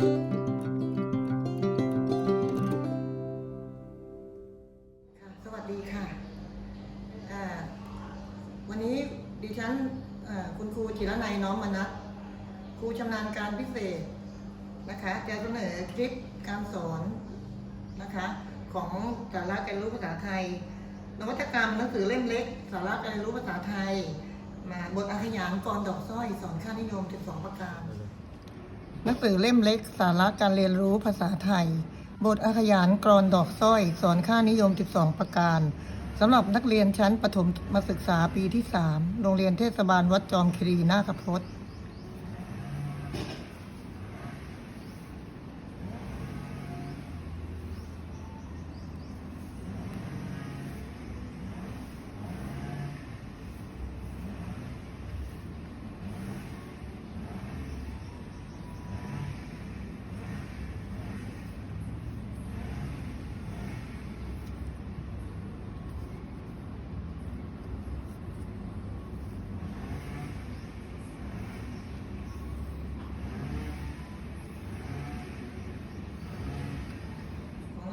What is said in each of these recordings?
ค่ะสวัสดีค่ะ วันนี้ดิฉันคุณครูจิรนัยน้อมมนัสครูชำนาญการพิเศษนะคะจะเสนอคลิปการสอนนะคะของสาระการเรียนรู้ภาษาไทย นวัตกรรมหนังสือเล่มเล็ก สาระการเรียนรู้ภาษาไทย มาบทอาขยานกรดอกสร้อยสอนค่านิยม 12 ประการ หนังสือเล่มเล็กสาระการเรียนรู้ภาษาไทย บทอาขยานกรอนดอกสร้อย สอนค่านิยม 12 ประการสำหรับนักเรียนชั้นประถมมาศึกษาปีที่ 3 โรงเรียนเทศบาลวัดจอมคีรีนาคพจน์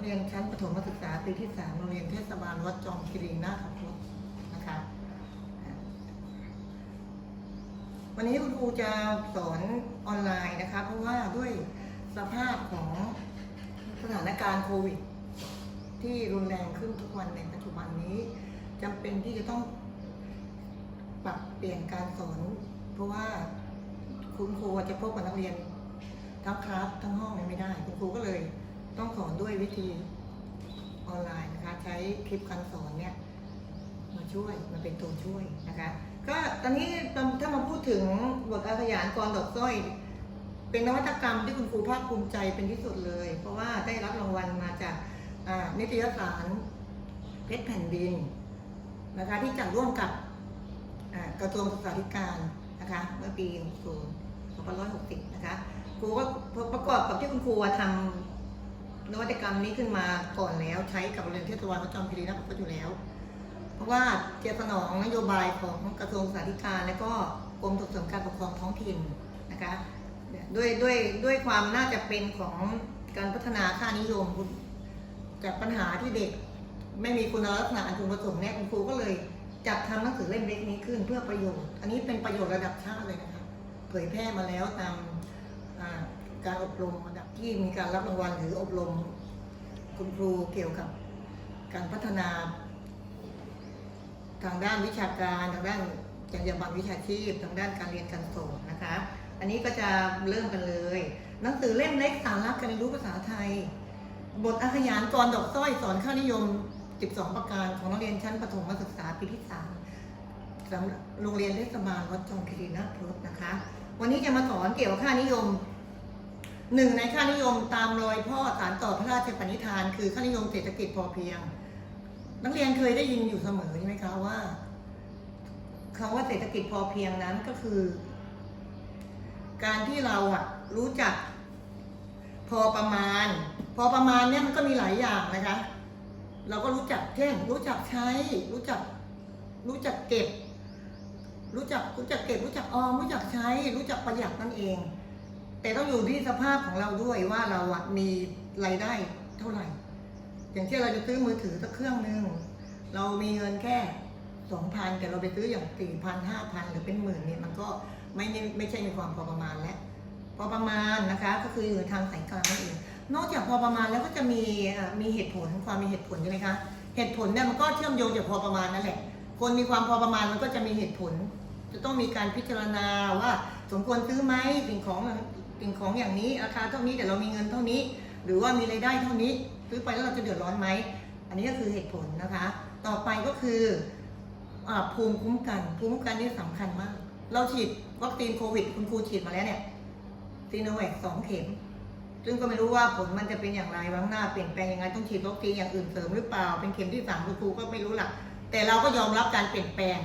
รงเรียนชั้นประถมศึกษาปีที่3โรงเรียนเทศบาลวัดจอมคีรีนาคพจน์นะคะวันนี้คุณครูจะสอนออนไลน์นะคะ เพราะว่าด้วยสภาพของสถานการณ์โควิด ที่รุนแรงขึ้นทุกวันในปัจจุบันนี้จำเป็นที่จะต้องปรับเปลี่ยนการสอน เพราะว่าคุณครูจะพบกับนักเรียนทั้งคลาสทั้งห้องไม่ได้ คุณครูก็เลย ต้องสอนด้วยวิธีออนไลน์นะคะ ใช้คลิปการสอนเนี่ยมาช่วยมาเป็นตัวช่วยนะคะ ก็ตอนนี้ถ้ามาพูดถึงบทอาขยานกรดอกสร้อย เป็นนวัตกรรมที่คุณครูภาคภูมิใจเป็นที่สุดเลย เพราะว่าได้รับรางวัลมาจากนิตยสารเพชรแผ่นดินนะคะที่จัดร่วมกับกระทรวงศึกษาธิการนะคะเมื่อปี 60 2560 นะคะครูก็ประกอบกับที่คุณครูทำ นวัตกรรมนี้ขึ้นมาก่อนแล้วใช้กับโรงเรียนเทศบาลประจอมคีรีนะก็อยู่แล้ว เพราะว่าเจตสนองนโยบายของกระทรวงศึกษาธิการและก็กรมส่งเสริมการปกครองท้องถิ่นนะคะด้วยด้วยด้วยความน่าจะเป็นของการพัฒนาค่านิยมจากปัญหาที่เด็ก ไม่มีคุณลักษณะอันพึงประสงค์เนี่ยคุณครูก็เลยจัดทำหนังสือเล่มเล็กนี้ขึ้นเพื่อประโยชน์ อันนี้เป็นประโยชน์ระดับชาติเลยนะคะเผยแพร่มาแล้วตามการอบรม ที่มีการรับรางวัลหรืออบรมคุณครูเกี่ยวกับการพัฒนา ทางด้านวิชาการทางด้านจรรยาบรรณวิชาชีพ ทางด้านการเรียนการสอนนะคะ อันนี้ก็จะเริ่มกันเลยหนังสือเล่มเล็กสาระการเรียนรู้ภาษาไทย บทอาขยานกรดอกสร้อยสอนค่านิยม 12 ประการของนักเรียนชั้นประถมศึกษาปีที่3สำหรับโรงเรียนเทศบาลวัดจอมคีรีนาถรสนะคะ วันนี้จะมาสอนเกี่ยวกับค่านิยม หนึ่งในค่านิยมตามรอยพ่อสารต่อพระราชปณิธาน คือค่านิยมเศรษฐกิจพอเพียง นักเรียนเคยได้ยินอยู่เสมอใช่ไหมคะว่าคำว่าเศรษฐกิจพอเพียงนั้นก็คือ การที่เราอะรู้จักพอประมาณ พอประมาณเนี่ยมันก็มีหลายอย่างนะคะ เราก็รู้จักเช่นรู้จักใช้ รู้จักรู้จักเก็บ รู้จักรู้จักเก็บ รู้จักออมรู้จักใช้ รู้จักประหยัดนั่นเอง แต่ต้องอยู่ที่สภาพของเราด้วยว่าเราอะมีรายได้เท่าไหร่ อย่างเช่นเราจะซื้อมือถือสักเครื่องหนึ่งเรามีเงินแค่สองพันแต่เราไปซื้ออย่างสี่พันห้าพันหรือเป็นหมื่นเนี่ยมันก็ไม่ไม่ใช่มีความพอประมาณแล้วพอประมาณนะคะก็คืออยู่ทางสายกลางนั่นเองนอกจากพอประมาณแล้วก็จะมีมีเหตุผลความมีเหตุผลใช่ไหมคะเหตุผลเนี่ยมันก็เชื่อมโยงจากพอประมาณนั่นแหละ คนมีความพอประมาณมันก็จะมีเหตุผล จะต้องมีการพิจารณาว่าสมควรซื้อไหมสิ่งของ สิ่งของอย่างนี้ราคาเท่านี้แต่เรามีเงินเท่านี้ หรือว่ามีรายได้เท่านี้ซื้อไปแล้วเราจะเดือดร้อนไหมอันนี้ก็คือเหตุผลนะคะ ต่อไปก็คืออภูมิคุ้มกัน ภูมิคุ้มกันนี่สำคัญมาก เราฉีดวัคซีนโควิด คุณครูฉีดมาแล้วเนี่ยซีโนแวคสองเข็ม ซึ่งก็ไม่รู้ว่าผลมันจะเป็นอย่างไรวังหน้าเปลี่ยนแปลงยังไงต้องฉีดวัคซีนอย่างอื่นเสริมหรือเปล่า เป็นเข็มที่สามคุณครูก็ไม่รู้หลักแต่เราก็ยอมรับการเปลี่ยนแปลง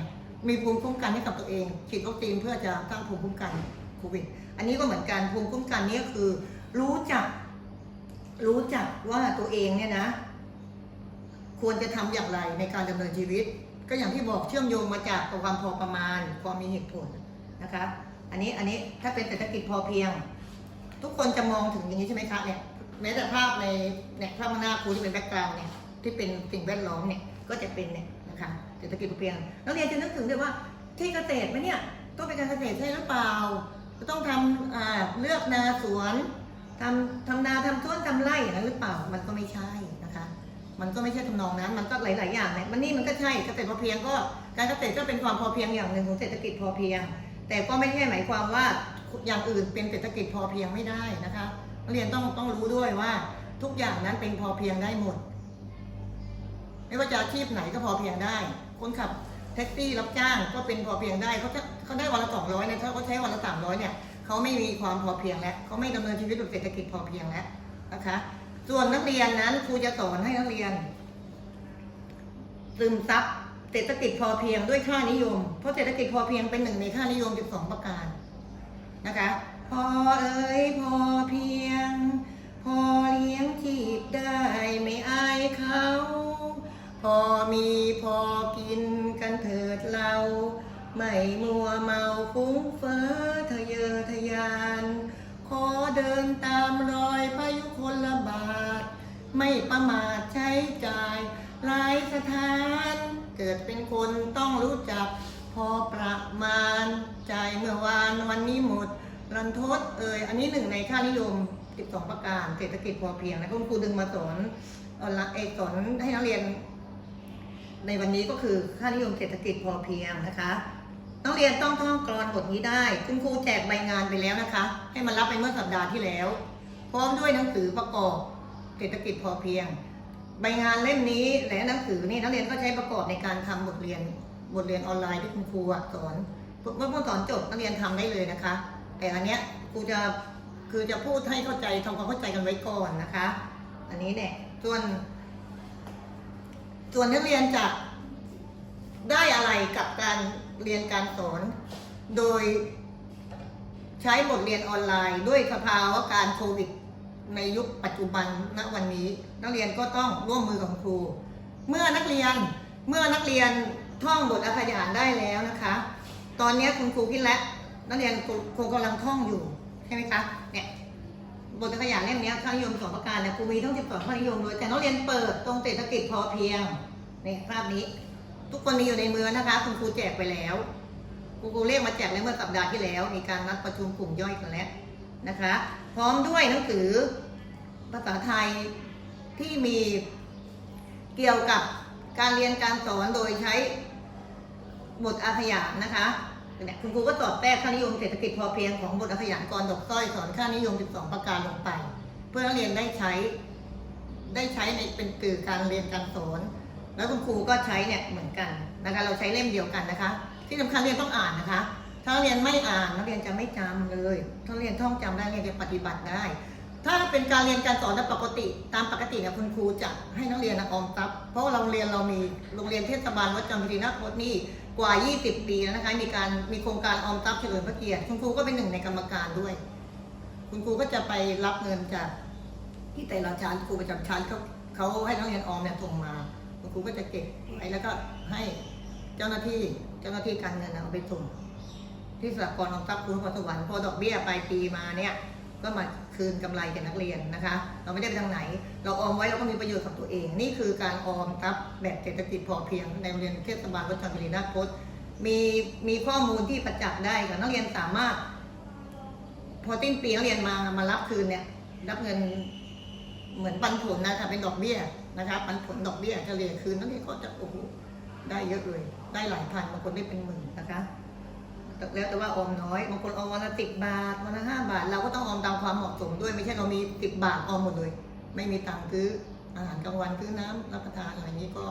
มีภูมิคุ้มกันให้กับตัวเอง ฉีดวัคซีนเพื่อจะสร้างภูมิคุ้มกัน โควิด อันนี้ก็เหมือนกันภูมิคุ้มกันนี้ก็คือ รู้จัก รู้จักว่าตัวเองเนี่ยนะ ควรจะทำอย่างไรในการดำเนินชีวิต ก็อย่างที่บอกเชื่อมโยงมาจากความพอประมาณ ความมีเหตุผลนะคะ อันนี้อันนี้ถ้าเป็นเศรษฐกิจพอเพียง ทุกคนจะมองถึงอย่างนี้ใช่ไหมคะเนี่ยแม้แต่ภาพในเนี่ยภาพหน้าครูที่เป็นแบ็กกราวน์เนี่ยที่เป็นสิ่งแวดล้อมเนี่ยก็จะเป็นเนี่ยนะคะเศรษฐกิจพอเพียงนักเรียนจะนึกถึงด้วยว่าที่เกษตรไหมเนี่ยต้องเป็นการเกษตรใช่หรือเปล่า จะต้องทำเลือกนาสวนทำทำนาทำสวนทำไร่อย่างนั้นหรือเปล่ามันก็ไม่ใช่นะคะ มันก็ไม่ใช่ทำนองนั้น มันก็หลาย ๆ อย่างเนี่ยมันนี่มันก็ใช่เกษตรพอเพียงก็การเกษตรก็เป็นความพอเพียงอย่างหนึ่งของเศรษฐกิจพอเพียง แต่ก็ไม่ใช่หมายความว่าอย่างอื่นเป็นเศรษฐกิจพอเพียงไม่ได้นะคะนักเรียนต้องต้องรู้ด้วยว่าทุกอย่างนั้นเป็นพอเพียงได้หมด ไม่ว่าจะอาชีพไหนก็พอเพียงได้คนขับ แท็กซี่รับจ้างก็เป็นพอเพียงได้เขาจะเขาได้วันละสองร้อยเนี่ยถ้าเขาใช้วันละสามร้อยเนี่ยเขาไม่มีความพอเพียงแล้วเขาไม่ดำเนินชีวิตแบบเศรษฐกิจพอเพียงแล้วนะคะ ส่วนนักเรียนนั้นครูจะสอนให้นักเรียนซึมซับเศรษฐกิจพอเพียงด้วยค่านิยม เพราะเศรษฐกิจพอเพียงเป็นหนึ่งในค่านิยม 12 ประการนะคะ พอเอ้ยพอเพียง พอเลี้ยงชีพได้ไม่อายเขา พอมีพอกินกันเถิดเรา ไม่มัวเมาฟุ้งเฟ้อทะเยอทะยาน ขอเดินตามรอยพายุคนละบาท ไม่ประมาทใช้จ่ายหลายสถาน เกิดเป็นคนต้องรู้จักพอประมาณจ่ายเมื่อวานวันนี้หมด รันทดเอ่ยอันนี้หนึ่งในค่านิยม 12 ประการ เศรษฐกิจพอเพียงนะคุณครูดึงมาสอนออนไลน์เอสอนให้นักเรียน ในวันนี้ก็คือค่านิยมเศรษฐกิจพอเพียงนะคะนักเรียนต้องท่องกรอนบทนี้ได้ คุณครูแจกใบงานไปแล้วนะคะ ให้มารับไปเมื่อสัปดาห์ที่แล้ว พร้อมด้วยหนังสือประกอบเศรษฐกิจพอเพียง ใบงานเล่มนี้และหนังสือนี่นักเรียนก็ใช้ประกอบในการทำบทเรียนบทเรียนออนไลน์ที่คุณครูสอนเมื่อเมื่อสอนจบนักเรียนทำได้เลยนะคะ แต่อันเนี้ยครูจะคือจะพูดให้เข้าใจทำความเข้าใจกันไว้ก่อนนะคะ อันนี้เนี่ยส่วน ส่วนนักเรียนจะได้อะไรกับการเรียนการสอน โดยใช้บทเรียนออนไลน์ ด้วยสภาวะการโควิดในยุคปัจจุบันณวันนี้ นักเรียนก็ต้องร่วมมือกับครู เมื่อนักเรียนเมื่อนักเรียนท่องบทอาขยานได้แล้วนะคะ ตอนนี้คุณครูคิดแล้วนักเรียนครูครูกำลังท่องอยู่ใช่ไหมคะเนี่ย บทอาขยานเล่มนี้ค่านิยมสองประการเนี่ยครูมีทั้ง 12ค่านิยมเลยแต่นักเรียนเปิดตรงเศรษฐกิจพอเพียงเนี่ยภาพนี้ ทุกคนมีอยู่ในมือนะคะคุณครูแจกไปแล้วครูครูเรียกมาแจกในเมื่อสัปดาห์ที่แล้ว มีการนัดประชุมกลุ่มย่อยกันแล้วนะคะ พร้อมด้วยหนังสือภาษาไทยที่มีเกี่ยวกับการเรียนการสอนโดยใช้บทอาขยานนะคะ เนี่ยคุณครูก็สอดแทรกค่านิยมเศรษฐกิจพอเพียงของบทอาขยานกรดอกสร้อยสอนค่านิยม 12 ประการลงไป เพื่อนักเรียนได้ใช้ได้ใช้ในเป็นสื่อการเรียนการสอนแล้วคุณครูก็ใช้เนี่ยเหมือนกันนะคะ เราใช้เล่มเดียวกันนะคะ ที่สำคัญเรียนต้องอ่านนะคะ ถ้าเรียนไม่อ่านนักเรียนจะไม่จำเลย ถ้าเรียนท่องจำได้เรียนจะปฏิบัติได้ ถ้าเป็นการเรียนการสอนตามปกติ ตามปกติเนี่ยคุณครูจะให้นักเรียนออมทรัพย์เพราะว่าเรียนเรามีโรงเรียนเทศบาลวัดจำปารีนาโคตนี่ กว่า 20 ปีแล้วนะคะ มีการมีโครงการออมทรัพย์เฉลิมพระเกียรติคุณครูก็เป็นหนึ่งในกรรมการด้วย คุณครูก็จะไปรับเงินจากที่แต่ละชั้นครูประจำชั้นเขาเขาให้นักเรียนออมเนี่ยส่งมา คุณครูก็จะเก็บไว้แล้วก็ให้เจ้าหน้าที่เจ้าหน้าที่การเงินเอาไปส่งที่สหกรณ์ออมทรัพย์คุณพรสวรรค์พอดอกเบี้ยปลายปีมาเนี่ย ก็มาคืนกำไรแก่นักเรียนนะคะ เราไม่ได้ไปทางไหน เราออมไว้เราก็มีประโยชน์กับตัวเอง นี่คือการออมทรัพย์แบบเศรษฐกิจพอเพียงในโรงเรียนเทศบาลวัดจันทบุรีนาคตมีมีข้อมูลที่ประจักษ์ได้ค่ะนักเรียนสามารถ พอสิ้นปีนักเรียนมามารับคืนเนี่ย รับเงินเหมือนปันผลนะคะเป็นดอกเบี้ยนะคะปันผลดอกเบี้ยเฉลี่ยคืนนักเรียนก็จะโอ้โหได้เยอะเลย ได้หลายพันบางคนได้เป็นหมื่นนะคะ แล้วแต่ว่าออมน้อยบางคนออมวันละสิบบาทวันละห้าบาท เราก็ต้องออมตาม ความเหมาะสมด้วยไม่ใช่เรามีสิบบาทออมหมดเลย ไม่มีตังค์ซื้ออาหารกลางวันซื้อน้ำรับประทานอะไรนี้ก็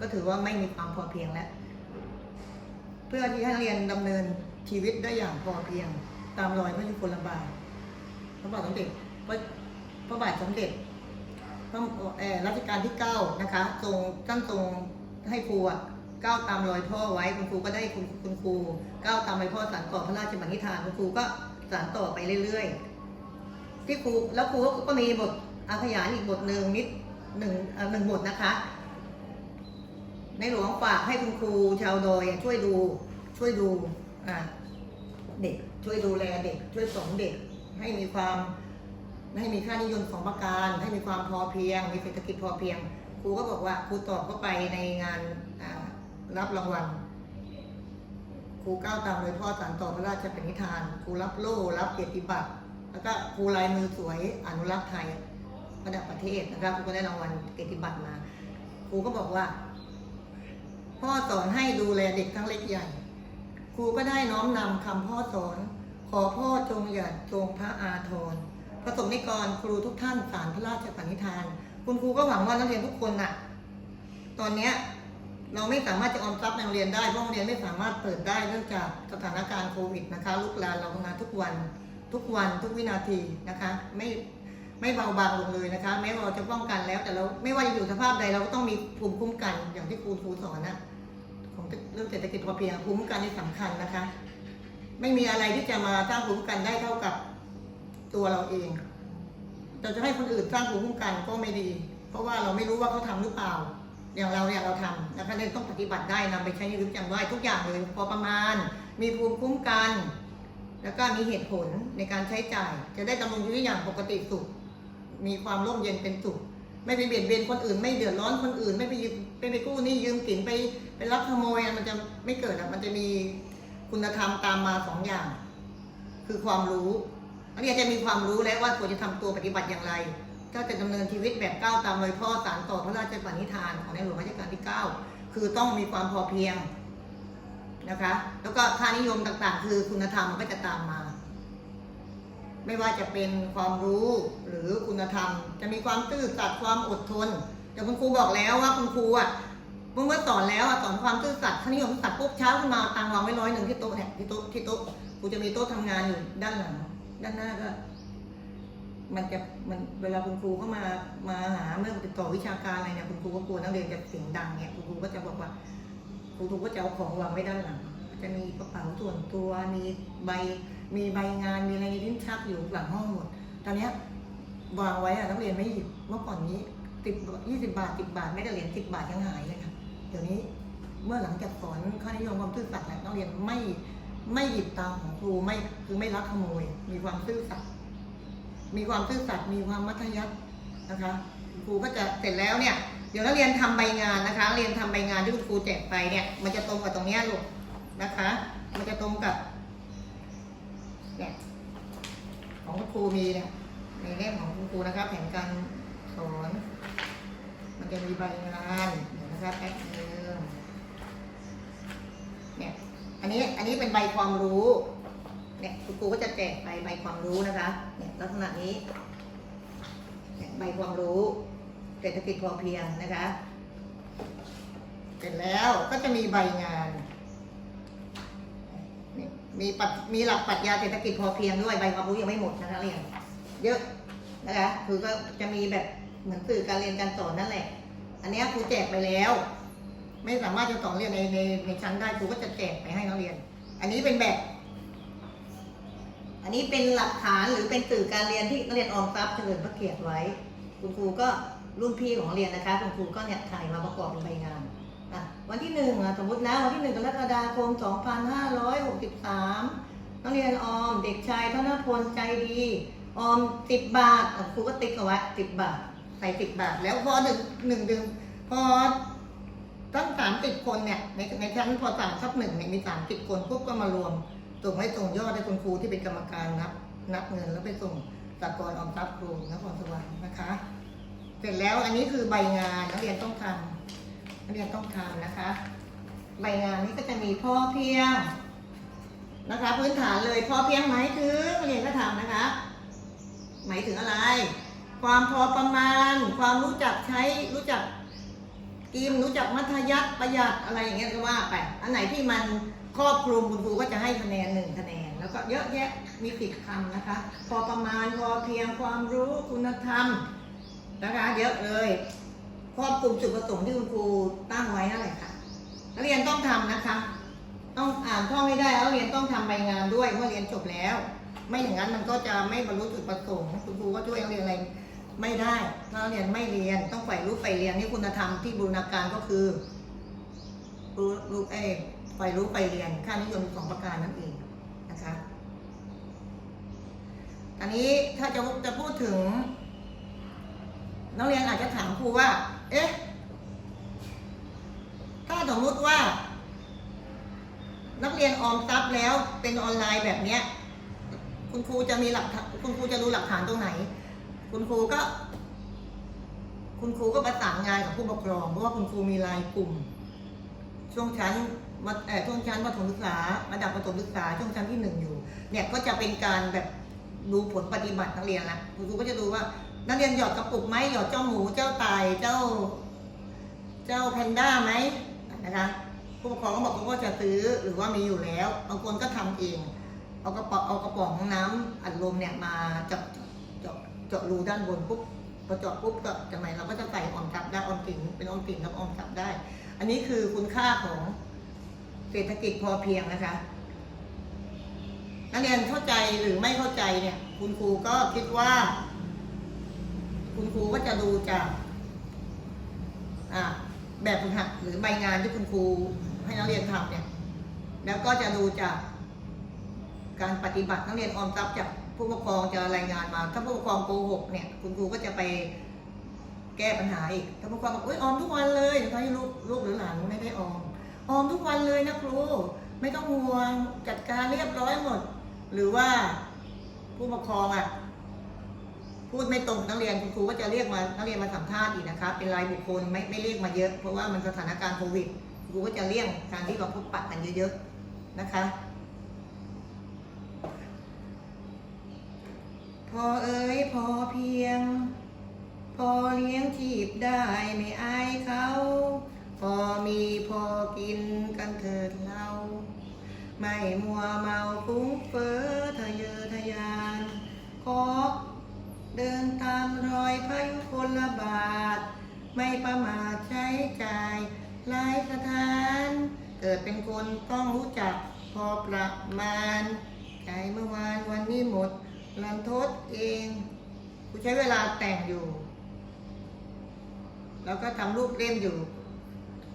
ก็ถือว่าไม่มีความพอเพียงแล้ว เพื่อที่ให้นักเรียนดำเนินชีวิตได้อย่างพอเพียง ตามรอยพระยุคลบาทพระบาทสมเด็จพระพระบาทสมเด็จพระเออรัชกาลที่เก้านะคะทรงท่านทรงให้ครูอะก้าวตามรอยพ่อไว้คุณครูก็ได้คุณคุณครูก้าวตามรอยพ่อสานต่อพระราชบัณฑิตานคุณครูก็สานต่อไปเรื่อยๆ ที่ครูแล้วครูก็มีบทอาขยานอีกบทหนึ่งนิดหนึ่งหนึ่งบทนะคะ ในหลวงฝากให้คุณครูชาวดอยช่วยดูช่วยดูเด็กช่วยดูแลเด็ก ช่วยสอนเด็กให้มีความให้มีค่านิยมสองประการ ให้มีความพอเพียง มีเศรษฐกิจพอเพียงครูก็บอกว่าครูตอบเข้าไปในงานรับรางวัลครูก้าวตามโดยพ่อสานต่อพระราชปณิธานครูรับโล่รับเกียรติบัตร แล้วก็ครูลายมือสวยอนุรักษ์ไทยระดับประเทศนะครับครูก็ได้รางวัลเกียรติบัตรมา ครูก็บอกว่า พ่อสอนให้ดูแลเด็กทั้งเล็กใหญ่ ครูก็ได้น้อมนำคำพ่อสอน ขอพ่อจงอย่าจงพระอาทรประสบนิกรครูทุกท่านสารพระราชปณิธาน คุณครูก็หวังว่านักเรียนทุกคนน่ะ ตอนเนี้ยเราไม่สามารถจะออมทรัพย์ในโรงเรียนได้เพราะโรงเรียนไม่สามารถเปิดได้เนื่องจากสถานการณ์โควิดนะคะลุกหลามเราทำงานทุกวัน ทุกวันทุกวินาทีนะคะไม่ไม่เบาบางลงเลยนะคะ แม้ว่าเราจะป้องกันแล้ว แต่เราไม่ว่าจะอยู่สภาพใดเราก็ต้องมีภูมิคุ้มกันอย่างที่ครูครูสอนนะของเรื่องเศรษฐกิจพอเพียงภูมิคุ้มกันนี่สำคัญนะคะ ไม่มีอะไรที่จะมาสร้างภูมิคุ้มกันได้เท่ากับตัวเราเองเราจะให้คนอื่นสร้างภูมิคุ้มกันก็ไม่ดี เพราะว่าเราไม่รู้ว่าเขาทำหรือเปล่า อย่างเราเนี่ยเราทำนะคะเนี่ยต้องปฏิบัติได้นำไปใช้ในชีวิตประจำวันทุกอย่างเลยพอประมาณ มีภูมิคุ้มกัน แล้วก็มีเหตุผลในการใช้จ่าย จะได้ดำรงชีวิตอย่างปกติสุข มีความร่มเย็นเป็นสุข ไม่ไปเบียดเบียนคนอื่น ไม่เดือดร้อนคนอื่น ไม่ไปยืมไปไปกู้หนี่ยืมสินไปไปรับขโมยมันจะไม่เกิดอะมันจะมีคุณธรรมตามมาสองอย่าง คือความรู้นักเรียนจะมีความรู้แล้วว่าควรจะทำตัวปฏิบัติอย่างไร ก็จะดำเนินชีวิตแบบก้าวตามรอยพ่อสารต่อพระราชปณิธานของในหลวงรัชกาลที่ 9 คือต้องมีความพอเพียง นะคะ แล้วก็ค่านิยมต่างๆ คือคุณธรรมก็จะตามมา ไม่ว่าจะเป็นความรู้หรือคุณธรรม จะมีความซื่อสัตย์ความอดทน แต่คุณครูบอกแล้วว่าคุณครูอะเมื่อสอนแล้วอะสอนความซื่อสัตย์ค่านิยมซื่อสัตย์ปุ๊บเช้าขึ้นมาตังวางไว้ร้อยหนึ่งที่โต๊ะเนี่ยที่โต๊ะที่โต๊ะครูจะมีโต๊ะทำงานอยู่ด้านหลังด้านหน้าก็มันจะมันเวลาคุณครูเข้ามามาหาเมื่อติดต่อวิชาการอะไรเนี่ยคุณครูก็กลัวนักเรียนจะเสียงดังเนี่ยคุณครูก็จะบอกว่า คุณครูก็จะเอาของวางไว้ด้านหลัง จะมีกระเป๋าส่วนตัว มีใบ มีใบงาน มีอะไรลิ้นชักอยู่หลังห้องหมด ตอนเนี้ยวางไว้อะนักเรียนไม่หยิบ เมื่อก่อนนี้ติดยี่สิบบาทสิบบาท ไม่ได้เหรียญสิบบาทยังหายเลยค่ะ เดี๋ยวนี้เมื่อหลังจากสอนค่านิยมความซื่อสัตย์เนี่ยนักเรียนไม่ไม่หยิบตามของครูไม่คือไม่ลักขโมย มีความซื่อสัตย์มีความซื่อสัตย์มีความมัธยัสถ์นะคะครูก็จะเสร็จแล้วเนี่ย ดี๋ยวนักเรียนทำใบงานนะคะ เรียนทำใบงานที่คุณครูแจกไปเนี่ย มันจะตรงกับตรงเนี้ยลูกนะคะ มันจะตรงกับเนี่ยของคุณครูมีเนี่ยในเล่มของคุณครูนะคะแผนการสอนมันจะมีใบงานเดี๋ยวนะคะแป๊บนึงเนี่ยอันนี้อันนี้เป็นใบความรู้เนี่ยคุณครูก็จะแจกใบใบความรู้นะคะ เนี่ยลักษณะนี้ใบความรู้ เศรษฐกิจพอเพียงนะคะ เสร็จแล้วก็จะมีใบงาน มีปัมีหลักปรัชญาเศรษฐกิจพอเพียงด้วยใบความรู้ยังไม่หมดนะคะเรียนเยอะนะคะ คือก็จะมีแบบเหมือนสื่อการเรียนการสอนนั่นแหละ อันนี้ครูแจกไปแล้ว ไม่สามารถจะสอนเรียนในในในชั้นได้ครูก็จะแจกไปให้นักเรียน อันนี้เป็นแบบ อันนี้เป็นหลักฐานหรือเป็นสื่อการเรียนที่นักเรียนออมทรัพย์เฉลิมพระเกียรติไว้ คุณครูก็ รุ่นพี่ของเรียนนะคะคุณครูก็เนี่ยถ่ายมาประกอบเป็นใบงานอะวันที่หนึ่งสมมตินะวันที่หนึ่งกรกฎาคม 2563นักเรียนออมเด็กชายธนพลใจดีออมสิบบาทครูก็ติ๊กเอาไว้สิบบาทใส่สิบบาท แล้วพอหนึ่งหนึ่งเดือนพอตั้งสามสิบคนเนี่ยในในชั้นพอสามทับหนึ่งเนี่ยมีสามสิบคนปุ๊บก็มารวมส่งให้ส่งยอดให้คุณครูที่เป็นกรรมการนับนับเงินแล้วไปส่งสากลออมทรัพย์ครูนครสวรรค์นะคะ สร็จแล้วอันนี้คือใบงานนักเรียนต้องทำนักเรียนต้องทำนะคะ ใบงานนี้ก็จะมีพ่อเพียงนะคะ พื้นฐานเลยพ่อเพียงหมายถึงนักเรียนก็ทำนะคะ หมายถึงอะไร ความพอประมาณ ความรู้จักใช้รู้จักกิมรู้จักมัธยัสถ์ประหยัดอะไรอย่างเงี้ยก็ว่าไปอันไหนที่มันครอบคลุมคุณครูก็จะให้คะแนนหนึ่งคะแนน แล้วก็เยอะแยะมีสิบคำนะคะ พอประมาณพอเพียงความรู้คุณธรรม นะคะเยอะเลยครอบคลุมจุดประสงค์ที่คุณครูตั้งไว้นั่นแหละค่ะนักเรียนต้องทำนะคะ ต้องอ่านท่องให้ได้แล้วเรียนต้องทำใบงานด้วยเมื่อเรียนจบแล้ว ไม่อย่างนั้นมันก็จะไม่บรรลุจุดประสงค์คุณครูก็ช่วยนักเรียนอะไรไม่ได้ถ้านักเรียนไม่เรียนต้องใฝ่รู้ใฝ่เรียนนี่คุณธรรมที่บูรณาการก็คือรู้รู้เอ้ยใฝ่รู้ใฝ่เรียนค่านิยมสองประการนั่นเองนะคะอันนี้ถ้าจะจะพูดถึง นักเรียนอาจจะถามครูว่า เอ๊ะ ถ้าสมมติว่า นักเรียนออมทรัพย์แล้วเป็นออนไลน์แบบเนี้ย คุณครูจะมีหลักคุณครูจะดูหลักฐานตรงไหน คุณครูก็ คุณครูก็ประสานงานกับผู้ปกครอง เพราะว่าคุณครูมีไลายกลุ่ม ช่วงชั้นมัธเอ่อช่วงชั้นประถมศึกษาระดับประถมศึกษาช่วงชั้นที่หนึ่งอยู่ เนี่ยก็จะเป็นการแบบดูผลปฏิบัตินักเรียนละคุณครูก็จะดูว่า นักเรียนหยอดกระปุกไหมหยอดเจ้าหมูเจ้าตายเจ้า เจ้าแพนด้าไหมนะคะผู้ปกครองก็บอกเขาก็จะซื้อหรือว่ามีอยู่แล้วบางคนก็ทำเอง เอากระป๋องเอากระป๋องน้ำอัดลมเนี่ยมาเจาะเจาะเจาะรูด้านบนปุ๊บพอเจาะปุ๊บก็จะไหมเราก็จะใส่ออมทรัพย์ได้ออมสินเป็นออมสินกับออมทรัพย์ได้ อันนี้คือคุณค่าของเศรษฐกิจพอเพียงนะคะนักเรียนเข้าใจหรือไม่เข้าใจเนี่ย คุณครูก็คิดว่า ครูก็จะดูจากแบบฝึกหัดหรือใบงานที่คุณครูให้นักเรียนทำเนี่ย แล้วก็จะดูจากการปฏิบัตินักเรียนออมทรัพย์จากผู้ปกครองจะรายงานมา ถ้าผู้ปกครองโกหกเนี่ย คุณครูก็จะไปแก้ปัญหาอีกถ้าผู้ปกครองบอกเอ้ยออมทุกวันเลยทั้งที่ลูกลูกหรือหลานไม่ได้ออม ออมทุกวันเลยนะครู ไม่ต้องห่วงจัดการเรียบร้อยหมด หรือว่าผู้ปกครองอะ พูดไม่ตรงนักเรียนคุณครูก็จะเรียกมานักเรียนมาสัมภาษณ์อีกนะคะเป็นรายบุคคลไม่ไม่เรียกมาเยอะ เพราะว่ามันสถานการณ์โควิดครูก็จะเลี่ยงการที่เราพบปะกันเยอะๆนะคะ พอเอ๋ยพอเพียง พอเลี้ยงชีพได้ไม่อายเขาพอมีพอกินกันเถิดเราไม่มัวเมาฟุ้งเฟ้อทะเยอทะยานขอ เดินตามรอยพายุคลบาท ไม่ประมาทใช้จ่ายหลายสถาน เกิดเป็นคนต้องรู้จักพอประมาณ ใจเมื่อวานวันนี้หมดลันทดเองกูใช้เวลาแต่งอยู่ แล้วก็ทำรูปเล่มอยู่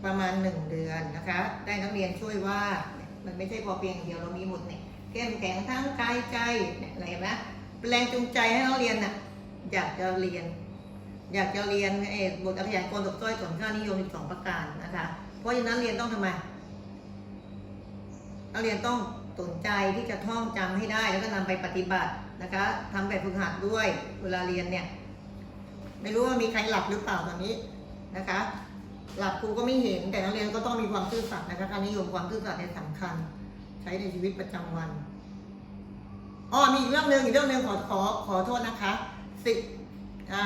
ประมาณหนึ่งเดือนนะคะ ได้นักเรียนช่วยว่ามันไม่ใช่พอเพียงเดียวเรามีหมดเนี่ยเข้มแข็งทั้งกายใจเนี่ยอะไรนไหมเป็นแรงจูงใจให้นักเรียนน่ะ อยากจะเรียน อยากจะเรียนเออบทอักษรกรตกต้อยสอนค่านิยมสองประการนะคะ เพราะฉะนั้นเรียนต้องทำไมนักเรียนต้องสนใจที่จะท่องจำให้ได้แล้วก็นำไปปฏิบัตินะคะทำแบบฝึกหัดด้วยเวลาเรียนเนี่ย ไม่รู้ว่ามีใครหลับหรือเปล่าตอนนี้นะคะ หลับครูก็ไม่เห็นแต่นักเรียนก็ต้องมีความซื่อสัตย์นะคะการนิยมความซื่อสัตย์เนี่ยสำคัญ ใช้ในชีวิตประจำวันอ๋อมีอีกเรื่องหนึ่งอีกเรื่องหนึ่งขอขอขอโทษนะคะ สิบอ่า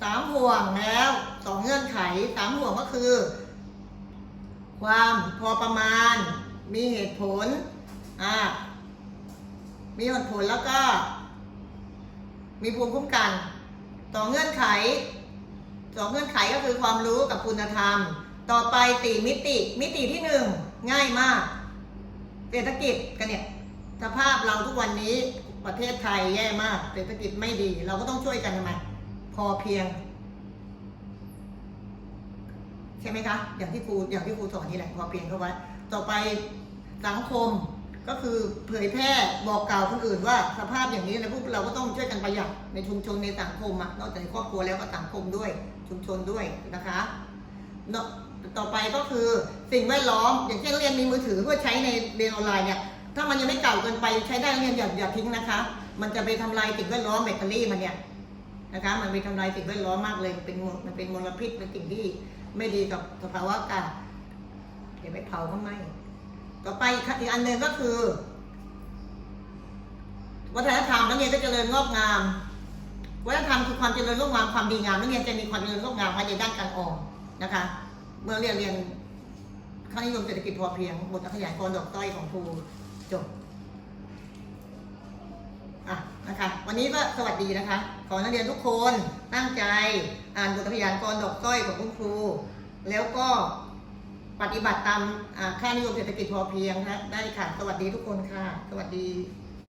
สามห่วงแล้วสองเงื่อนไขสามห่วงก็คือ ความพอประมาณ มีเหตุผลอ่ามีเหตุผลแล้วก็ มีภูมิคุ้มกันสองเงื่อนไขสองเงื่อนไขก็คือความรู้กับคุณธรรม ต่อไปสี่มิติ มิติที่หนึ่งง่ายมาก เศรษฐกิจกันเนี่ยสภาพเราทุกวันนี้ ประเทศไทยแย่มาก เศรษฐกิจไม่ดี เราก็ต้องช่วยกันทำไม พอเพียง ใช่ไหมคะ อย่างที่ครูอย่างที่ครูสอนนี่แหละพอเพียงเข้าไว้ ต่อไปสังคมก็คือเผยแพร่บอกกล่าวคนอื่นว่าสภาพอย่างนี้แล้วพวกเราก็ต้องช่วยกันประหยัดในชุมชนในสังคมอะนอกจากในครอบครัวแล้วก็สังคมด้วย ชุมชนด้วยนะคะเนอะต่อไปก็คือสิ่งแวดล้อม อย่างเช่นเรียนมีมือถือเพื่อใช้ในเรียนออนไลน์เนี่ย ถ้ามันยังไม่เก่าเกินไปใช้ได้เรียนอย่าอย่าทิ้งนะคะ มันจะไปทำลายสิ่งแวดล้อมแบตเตอรี่มันเนี่ยนะคะ มันไปทำลายสิ่งแวดล้อมมากเลย เป็นมลมันเป็นมลพิษเป็นสิ่งที่ไม่ดีกับสภาวะอากาศเดี๋ยวไปเผาก็ไหมต่อไปอีกอันหนึ่งก็คือ วัฒนธรรมนักเรียนก็เจริญงอกงาม วัฒนธรรมคือความเจริญงอกงามความดีงามนักเรียนจะมีความเจริญงอกงามภายในด้านการออมนะคะ เมื่อเรียนเรียนค่านิยมเศรษฐกิจพอเพียงบทขยายกรดอกต้อยของครู จบอะนะคะ วันนี้ก็สวัสดีนะคะ ขอนักเรียนทุกคนตั้งใจอ่านบทพยายกรดอกต้อยของคุณครู แล้วก็ปฏิบัติตามอ่าค่านิยมเศรษฐกิจพอเพียงนะได้ค่ะ สวัสดีทุกคนค่ะ สวัสดี